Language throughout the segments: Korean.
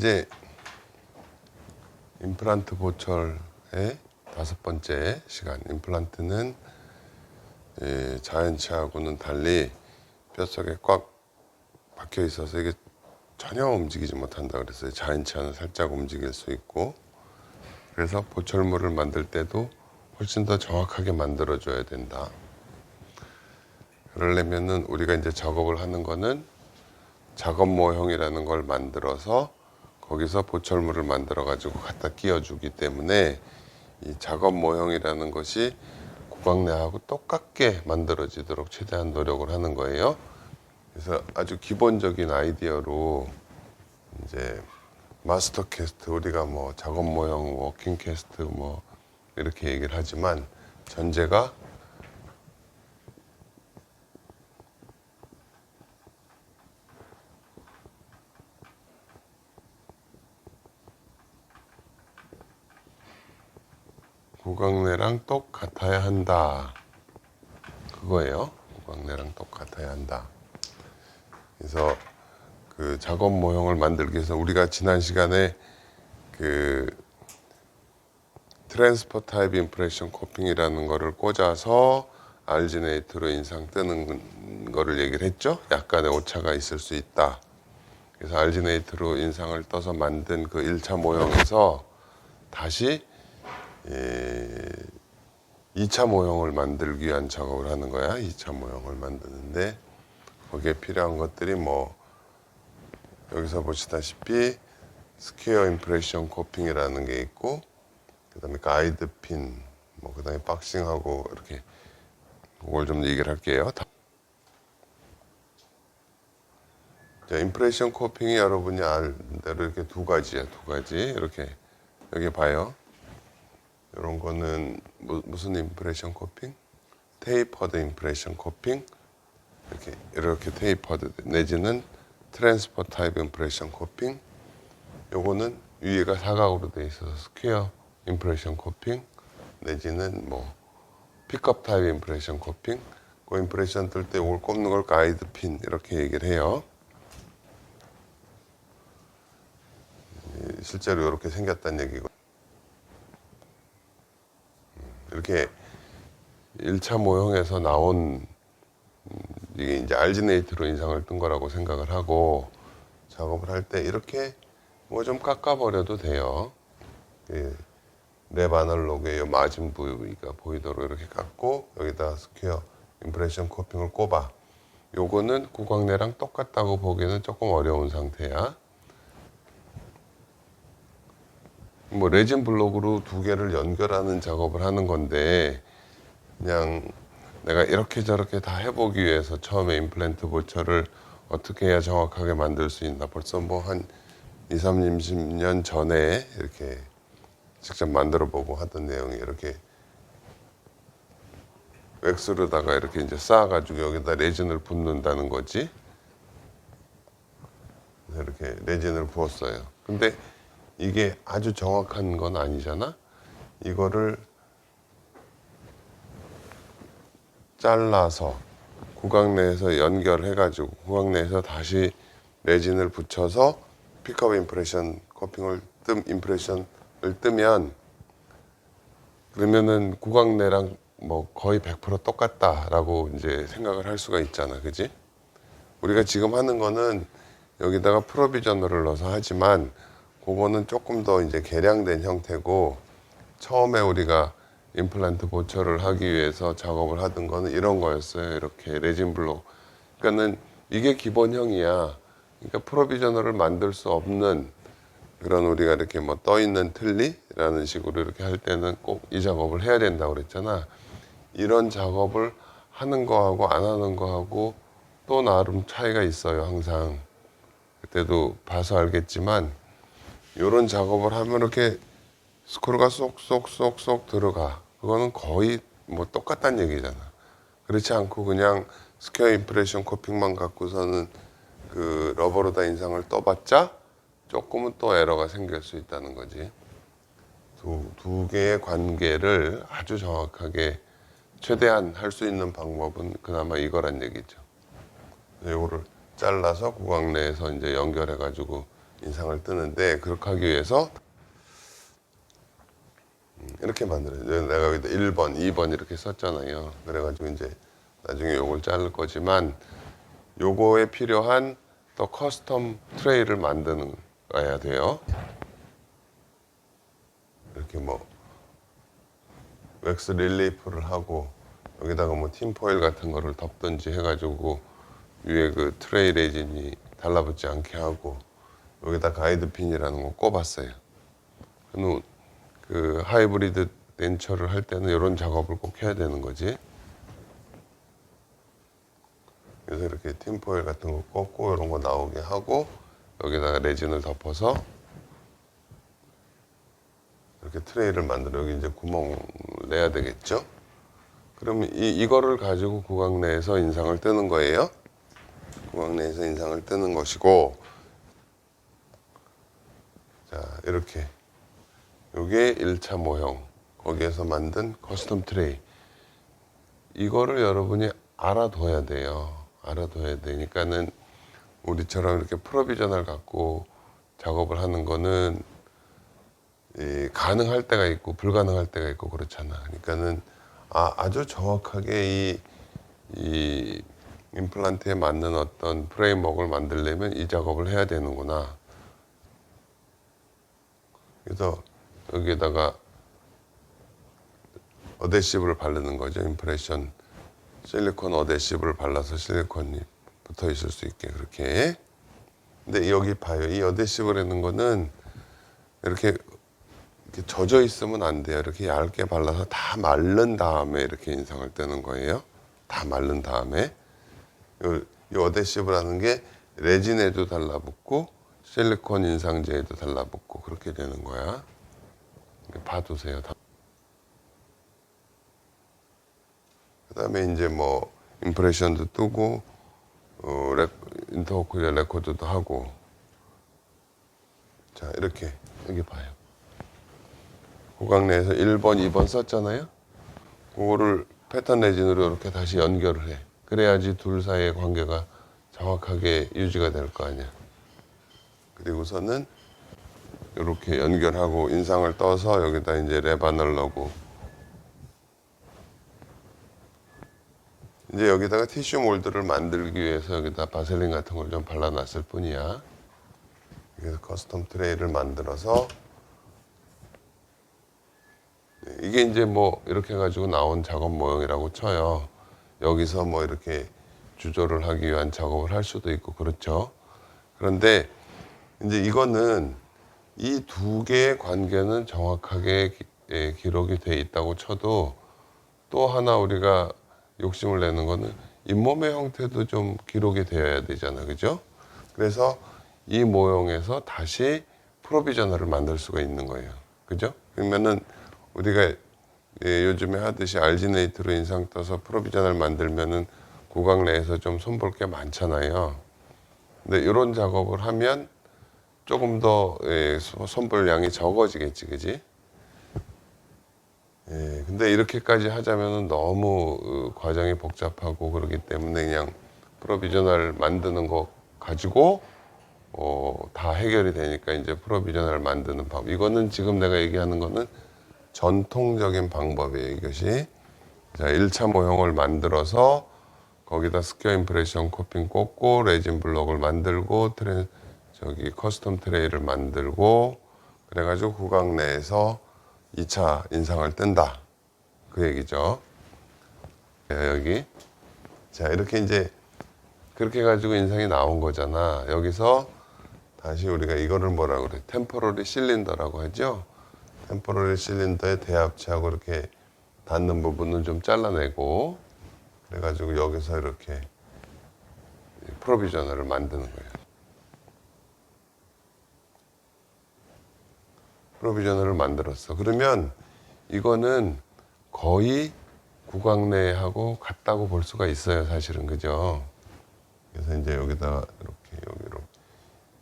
이제 임플란트 보철의 다섯 번째 시간. 임플란트는 예, 자연치하고는 달리 뼛속에 꽉 박혀 있어서 이게 전혀 움직이지 못한다 그랬어요. 자연치아는 살짝 움직일 수 있고 그래서 보철물을 만들 때도 훨씬 더 정확하게 만들어줘야 된다. 그러려면은 우리가 이제 작업을 하는 거는 작업 모형이라는 걸 만들어서 거기서 보철물을 만들어 가지고 갖다 끼워주기 때문에 이 작업 모형이라는 것이 구강내하고 똑같게 만들어지도록 최대한 노력을 하는 거예요. 그래서 아주 기본적인 아이디어로 이제 마스터 캐스트 우리가 뭐 작업 모형 워킹 캐스트 뭐 이렇게 얘기를 하지만 전제가 구강내랑 똑같아야 한다. 그거예요. 구강내랑 똑같아야 한다. 그래서 그 작업 모형을 만들기 위해서 우리가 지난 시간에 그 트랜스퍼 타입 임프레션 코핑이라는 거를 꽂아서 알지네이트로 인상 뜨는 거를 얘기를 했죠. 약간의 오차가 있을 수 있다. 그래서 알지네이트로 인상을 떠서 만든 그 1차 모형에서 다시 예, 2차 모형을 만들기 위한 작업을 하는 거야. 2차 모형을 만드는데 거기에 필요한 것들이 뭐 여기서 보시다시피 스퀘어 임프레션 코핑이라는 게 있고 그다음에 가이드 핀, 뭐 그다음에 박싱하고 이렇게 그걸 좀 얘기를 할게요. 다- 자, 임프레션 코핑이 여러분이 알 대로 이렇게 두 가지야, 두 가지 이렇게 여기 봐요. 이런 거는 무, 무슨 임프레션 코핑? 테이퍼드 임프레션 코핑 이렇게 이렇게 테이퍼드 내지는 트랜스퍼 타입 임프레션 코핑 요거는 위에가 사각으로 돼 있어서 스퀘어 임프레션 코핑 내지는 뭐 픽업 타입 임프레션 코핑 그 임프레션 뜰때 이걸 꼽는 걸 가이드 핀 이렇게 얘기를 해요. 이, 실제로 이렇게 생겼다는 얘기고 이렇게 1차 모형에서 나온 음, 이게 이제 알지네이트로 인상을 뜬 거라고 생각을 하고 작업을 할 때 이렇게 뭐 좀 깎아버려도 돼요. 예, 랩 아날로그의 요 마진 부위가 보이도록 이렇게 깎고 여기다 스퀘어 임프레션 코핑을 꼽아. 요거는 구광내랑 똑같다고 보기에는 조금 어려운 상태야. 뭐 레진 블록으로 두 개를 연결하는 작업을 하는 건데 그냥 내가 이렇게 저렇게 다 해보기 위해서 처음에 임플란트 보철을 어떻게 해야 정확하게 만들 수 있나 벌써 뭐 한 2, 30년 전에 이렇게 직접 만들어 보고 하던 내용이 이렇게 웩스로다가 이렇게 이제 쌓아가지고 여기다 레진을 붓는다는 거지. 이렇게 레진을 부었어요. 근데 이게 아주 정확한 건 아니잖아. 이거를 잘라서 구강 내에서 연결해가지고 구강 내에서 다시 레진을 붙여서 픽업 임프레션 코핑을 뜸 임프레션을 뜨면 그러면은 구강 내랑 뭐 거의 100% 똑같다라고 이제 생각을 할 수가 있잖아, 그지? 우리가 지금 하는 거는 여기다가 프로비저너를 넣어서 하지만 그거는 조금 더 이제 개량된 형태고 처음에 우리가 임플란트 보철을 하기 위해서 작업을 하던 거는 이런 거였어요. 이렇게 레진 블록. 그러니까는 이게 기본형이야. 그러니까 프로비저너를 만들 수 없는 그런 우리가 이렇게 뭐 떠 있는 틀니라는 식으로 이렇게 할 때는 꼭 이 작업을 해야 된다고 그랬잖아. 이런 작업을 하는 거하고 안 하는 거하고 또 나름 차이가 있어요. 항상. 그때도 봐서 알겠지만 이런 작업을 하면 이렇게 스크루가 쏙쏙쏙쏙 들어가. 그거는 거의 뭐 똑같다는 얘기잖아. 그렇지 않고 그냥 스퀘어 임프레션 코핑만 갖고서는 그 러버로 다 인상을 떠봤자 조금은 또 에러가 생길 수 있다는 거지. 두, 두 개의 관계를 아주 정확하게 최대한 할 수 있는 방법은 그나마 이거란 얘기죠. 이거를 잘라서 구강 내에서 이제 연결해가지고 인상을 뜨는데 그렇게 하기 위해서 음, 이렇게 만들어요. 내가 여기다 1번, 2번 이렇게 썼잖아요. 그래가지고 이제 나중에 요걸 자를 거지만 요거에 필요한 또 커스텀 트레이를 만드는 거야 돼요. 이렇게 뭐 웩스 릴리프를 하고 여기다가 뭐 팀포일 같은 거를 덮든지 해가지고 위에 그 트레이 레진이 달라붙지 않게 하고 여기다 가이드 핀이라는 거 꼽았어요. 그 하이브리드 덴처를 할 때는 이런 작업을 꼭 해야 되는 거지. 그래서 이렇게 팀포일 같은 거 꽂고 이런 거 나오게 하고 여기다가 레진을 덮어서 이렇게 트레이를 만들어 여기 이제 구멍을 내야 되겠죠. 그러면 이 이거를 가지고 구강 내에서 인상을 뜨는 거예요. 구강 내에서 인상을 뜨는 것이고 자 이렇게 요게 1차 모형 거기에서 만든 커스텀 트레이 이거를 여러분이 알아둬야 돼요. 알아둬야 되니까는 우리처럼 이렇게 프로비전을 갖고 작업을 하는 거는 이 가능할 때가 있고 불가능할 때가 있고 그렇잖아. 그러니까는 아, 아주 정확하게 이, 이 임플란트에 맞는 어떤 프레임워크를 만들려면 이 작업을 해야 되는구나. 그래서 여기에다가 어데시브를 바르는 거죠. 임프레션 실리콘 어데시브를 발라서 실리콘이 붙어 있을 수 있게 그렇게. 근데 여기 봐요. 이 어데시브라는 거는 이렇게 이렇게 젖어 있으면 안 돼요. 이렇게 얇게 발라서 다 마른 다음에 이렇게 인상을 뜨는 거예요. 다 마른 다음에 요, 이 어데시브라는 게 레진에도 달라붙고 실리콘 인상제에도 달라붙고 그렇게 되는 거야. 봐두세요. 다. 그다음에 이제 뭐 임프레션도 뜨고 어, 레, 인터코리아 레코드도 하고 자 이렇게 여기 봐요. 고강 내에서 1번, 2번 썼잖아요. 그거를 패턴 레진으로 이렇게 다시 연결을 해. 그래야지 둘 사이의 관계가 정확하게 유지가 될 거 아니야. 그리고서는 이렇게 연결하고 인상을 떠서 여기다 이제 레바늘 넣고 이제 여기다가 티슈 몰드를 만들기 위해서 여기다 바셀린 같은 걸 좀 발라놨을 뿐이야. 그래서 커스텀 트레이를 만들어서 네, 이게 이제 뭐 이렇게 해가지고 나온 작업 모형이라고 쳐요. 여기서 뭐 이렇게 주조를 하기 위한 작업을 할 수도 있고 그렇죠. 그런데 이제 이거는 이 두 개의 관계는 정확하게 기, 예, 기록이 돼 있다고 쳐도 또 하나 우리가 욕심을 내는 거는 잇몸의 형태도 좀 기록이 되어야 되잖아. 그죠? 그래서 이 모형에서 다시 프로비저널을 만들 수가 있는 거예요. 그죠? 그러면은 우리가 예, 요즘에 하듯이 알지네이트로 인상 떠서 프로비전을 만들면은 구강 내에서 좀 손볼 게 많잖아요. 근데 이런 작업을 하면 조금 더 예, 소- 손볼 양이 적어지겠지, 그지? 예, 근데 이렇게까지 하자면은 너무 어, 과정이 복잡하고 그러기 때문에 그냥 프로비저널 만드는 거 가지고 어, 다 해결이 되니까 이제 프로비저널 만드는 방 이거는 지금 내가 얘기하는 거는 전통적인 방법이에요. 이것이 자 1차 모형을 만들어서 거기다 스퀘어 임프레션 코핑 꽂고 레진 블록을 만들고 트레 저기 커스텀 트레이를 만들고 그래가지고 구강 내에서 2차 인상을 뜬다 그 얘기죠. 자, 여기 자 이렇게 이제 그렇게 가지고 인상이 나온 거잖아. 여기서 다시 우리가 이거를 뭐라 그래? 템포러리 실린더라고 하죠. 템포러리 실린더의 대합체하고 이렇게 닿는 부분은 좀 잘라내고 그래가지고 여기서 이렇게 프로비저널을 만드는 거예요. 프로비저널을 만들었어. 그러면 이거는 거의 구강내하고 같다고 볼 수가 있어요, 사실은 그죠? 그래서 이제 여기다 이렇게 여기로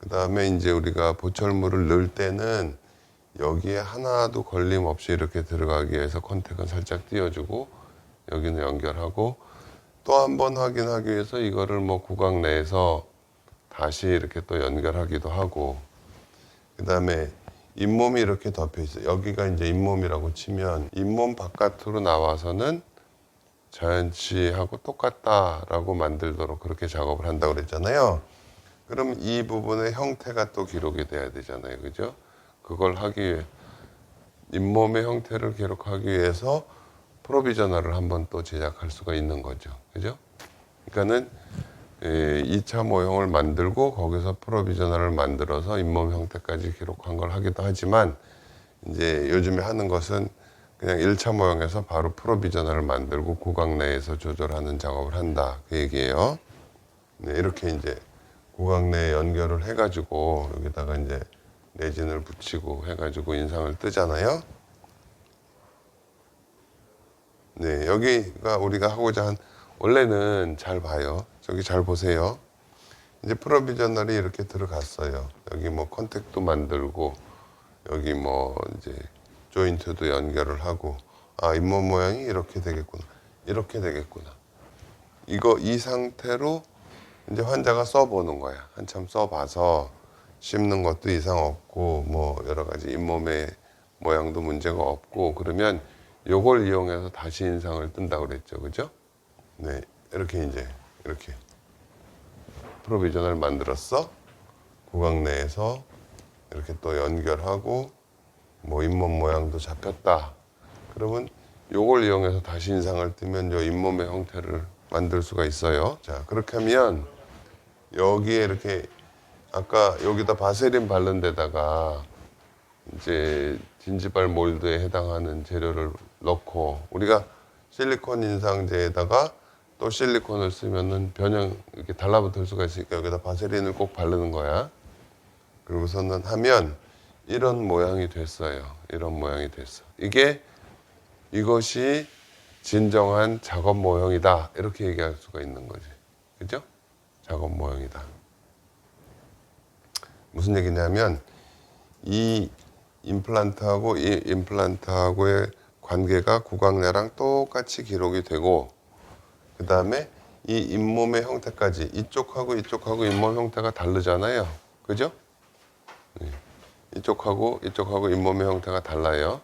그 다음에 이제 우리가 보철물을 넣을 때는 여기에 하나도 걸림 없이 이렇게 들어가기 위해서 컨택은 살짝 띄워주고 여기는 연결하고 또 한 번 확인하기 위해서 이거를 뭐 구강 내에서 다시 이렇게 또 연결하기도 하고 그 다음에 잇몸이 이렇게 덮여 있어요. 여기가 이제 잇몸이라고 치면 잇몸 바깥으로 나와서는 자연치하고 똑같다라고 만들도록 그렇게 작업을 한다고 그랬잖아요. 그럼 이 부분의 형태가 또 기록이 돼야 되잖아요. 그죠? 그걸 하기 위해 잇몸의 형태를 기록하기 위해서 프로비저널을 한번 또 제작할 수가 있는 거죠. 그죠? 그러니까는 예, 2차 모형을 만들고 거기서 프로비저널을 만들어서 잇몸 형태까지 기록한 걸 하기도 하지만 이제 요즘에 하는 것은 그냥 1차 모형에서 바로 프로비저널을 만들고 구강 내에서 조절하는 작업을 한다. 그 얘기예요. 네, 이렇게 이제 구강 내에 연결을 해가지고 여기다가 이제 레진을 붙이고 해가지고 인상을 뜨잖아요. 네, 여기가 우리가 하고자 한 원래는 잘 봐요. 저기 잘 보세요. 이제 프로비저널이 이렇게 들어갔어요. 여기 뭐 컨택도 만들고 여기 뭐 이제 조인트도 연결을 하고 아 잇몸 모양이 이렇게 되겠구나. 이렇게 되겠구나. 이거 이 상태로 이제 환자가 써보는 거야. 한참 써봐서 씹는 것도 이상 없고 뭐 여러 가지 잇몸의 모양도 문제가 없고 그러면 요걸 이용해서 다시 인상을 뜬다고 그랬죠. 그죠? 네. 이렇게 이제 이렇게 프로비전을 만들었어. 구강 내에서 이렇게 또 연결하고 뭐 잇몸 모양도 잡혔다. 그러면 요걸 이용해서 다시 인상을 뜨면 요 잇몸의 형태를 만들 수가 있어요. 자, 그렇게 하면 여기에 이렇게 아까 여기다 바세린 바른 데다가 이제 진지발 몰드에 해당하는 재료를 넣고 우리가 실리콘 인상제에다가 또 실리콘을 쓰면은 변형 이렇게 달라붙을 수가 있으니까 여기다 바세린을 꼭 바르는 거야. 그리고서는 하면 이런 모양이 됐어요. 이런 모양이 됐어. 이게 이것이 진정한 작업 모형이다. 이렇게 얘기할 수가 있는 거지. 그죠? 작업 모형이다. 무슨 얘기냐면 이 임플란트하고 이 임플란트하고의 관계가 구강내랑 똑같이 기록이 되고 그 다음에 이 잇몸의 형태까지 이쪽하고 이쪽하고 잇몸 형태가 다르잖아요. 그죠? 네. 이쪽하고 이쪽하고 잇몸의 형태가 달라요.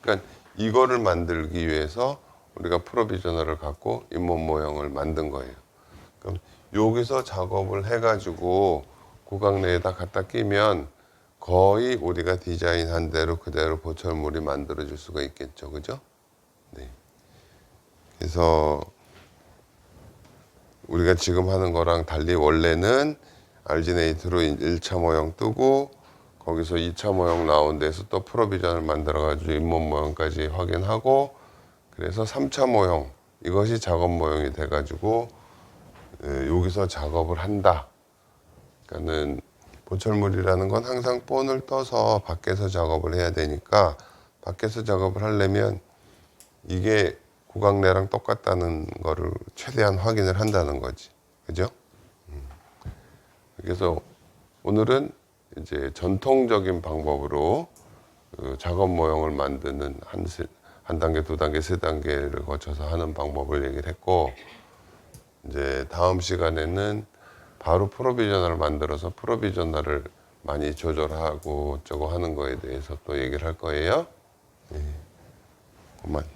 그러니까 이거를 만들기 위해서 우리가 프로비저널을 갖고 잇몸 모형을 만든 거예요. 그럼 여기서 작업을 해가지고 구강 내에다 갖다 끼면 거의 우리가 디자인한 대로 그대로 보철물이 만들어질 수가 있겠죠, 그죠? 네. 그래서 우리가 지금 하는 거랑 달리 원래는 알지네이트로 1차 모형 뜨고 거기서 2차 모형 나온 데서 또 프로비전을 만들어 가지고 잇몸 모형까지 확인하고 그래서 3차 모형 이것이 작업 모형이 돼 가지고 여기서 작업을 한다. 그러니까는 보철물이라는 건 항상 본을 떠서 밖에서 작업을 해야 되니까 밖에서 작업을 하려면 이게 구강내랑 똑같다는 거를 최대한 확인을 한다는 거지. 그죠? 음. 그래서 오늘은 이제 전통적인 방법으로 그 작업 모형을 만드는 한, 세- 한 단계, 두 단계, 세 단계를 거쳐서 하는 방법을 얘기를 했고, 이제 다음 시간에는 바로 프로비저널을 만들어서 프로비저널을 많이 조절하고 저거 하는 거에 대해서 또 얘기를 할 거예요. 네. 그만.